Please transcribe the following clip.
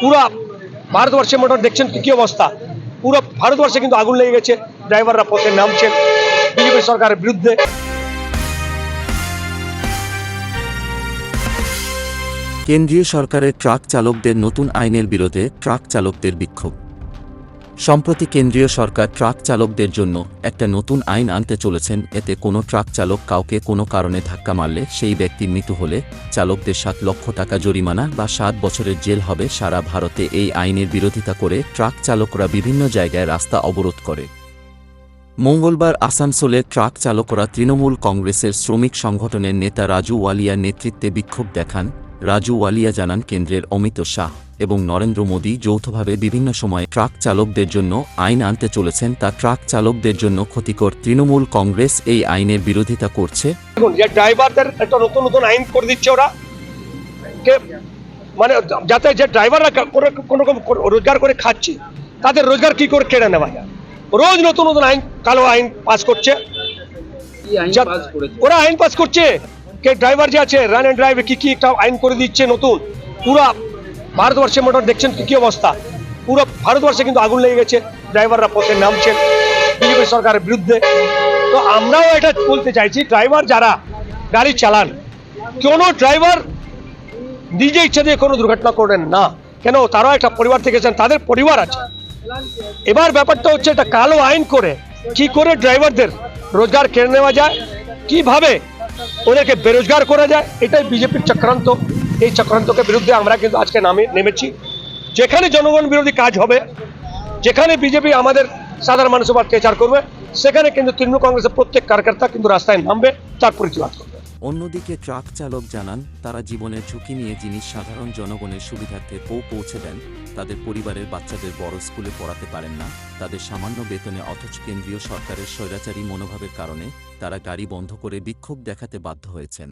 পুরা ভারতবর্ষে মোটামুটি দেখছেন কি অবস্থা? পুরো ভারতবর্ষে কিন্তু আগুন লেগে গেছে। ড্রাইভাররা পথে নামছে বিজেপি সরকারের বিরুদ্ধে। কেন্দ্রীয় সরকারের ট্রাক চালকদের নতুন আইনের বিরোধে ট্রাক চালকদের বিক্ষোভ। সম্প্রতি কেন্দ্রীয় সরকার ট্রাক চালকদের জন্য একটা নতুন আইন আনতে চলেছেন, এতে কোনো ট্রাক চালক কাউকে কোনো কারণে ধাক্কা মারলে সেই ব্যক্তি মৃত্যু হলে চালকদের সাত লক্ষ টাকা জরিমানা বা সাত বছরের জেল হবে। সারা ভারতে এই আইনের বিরোধিতা করে ট্রাক চালকরা বিভিন্ন জায়গায় রাস্তা অবরোধ করে। মঙ্গলবার আসানসোলে ট্রাক চালকরা তৃণমূল কংগ্রেসের শ্রমিক সংগঠনের নেতা রাজু ওয়ালিয়ার নেতৃত্বে বিক্ষোভ দেখান। রাজু ওয়ালিয়া জানান কেন্দ্রের অমিত শাহ এবং নরেন্দ্র মোদী যৌথভাবে বিভিন্ন সময়ে ট্রাক চালকদের জন্য আইন আনতে চলেছেন। তা ট্রাক চালকদের জন্য ক্ষতিকর। তৃণমূল কংগ্রেস এই আইনের বিরোধিতা করছে। দেখুন যে ড্রাইভারদের একটা নতুন নতুন আইন করে দিচ্ছে ওরা মানে যাতে যে ড্রাইভাররা কোনো কোনো রকম রোজগার করে খাচ্ছে তাদের রোজগার কি করে কেড়ে নেওয়া যায়? রোজ নতুন নতুন আইন কালো আইন পাস করছে? ওরা আইন পাস করছে। কে ড্রাইভার যে আছে রান অ্যান্ড ড্রাইভ কি কি একটা আইন করে দিচ্ছে নতুন। পুরো ভারতবর্ষে মোটর দেখছেন কি অবস্থা? পুরো ভারতবর্ষে কিন্তু আগুন লেগে গেছে ড্রাইভাররা পথে নামছেন, বিজেপি সরকারের বিরুদ্ধে। তো আমরাও এটা বলতে চাইছি ড্রাইভার যারা গাড়ি চালান, কোনো ড্রাইভার নিজে ইচ্ছা দিয়ে কোনো দুর্ঘটনা করেন না। কেন? তারাও একটা পরিবার থেকে এসেছেন তাদের পরিবার আছে। এবার ব্যাপারটা হচ্ছে, একটা কালো আইন করে কি করে ড্রাইভারদের রোজগার কেড়ে নেওয়া যায়? কীভাবে ওদেরকে বেরোজগার করা যায়, এটাই বিজেপির চক্রান্ত। এই চক্রান্তকে বিরুদ্ধে আমরা কিন্তু আজকে নামে, নেমেছি। যেখানে জনগণ বিরোধী কাজ হবে, যেখানে বিজেপি আমাদের সাধারণ মানুষের উপর অত্যাচার করবে, সেখানে কিন্তু তৃণমূল কংগ্রেসের প্রত্যেক কার্যকর্তা কিন্তু রাস্তায় নামবে, তার প্রতিবাদ করবে অন্যদিকে ট্রাক চালক জানান, তারা জীবনের ঝুঁকি নিয়ে জিনিস সাধারণ জনগণের সুবিধার্থে পৌ পৌঁছে দেন, তাদের পরিবারের বাচ্চাদের বড় স্কুলে পড়াতে পারেন না। তাদের সামান্য বেতনে অথচ কেন্দ্রীয় সরকারের স্বৈরাচারী মনোভাবের কারণে তারা গাড়ি বন্ধ করে বিক্ষোভ দেখাতে বাধ্য হয়েছেন।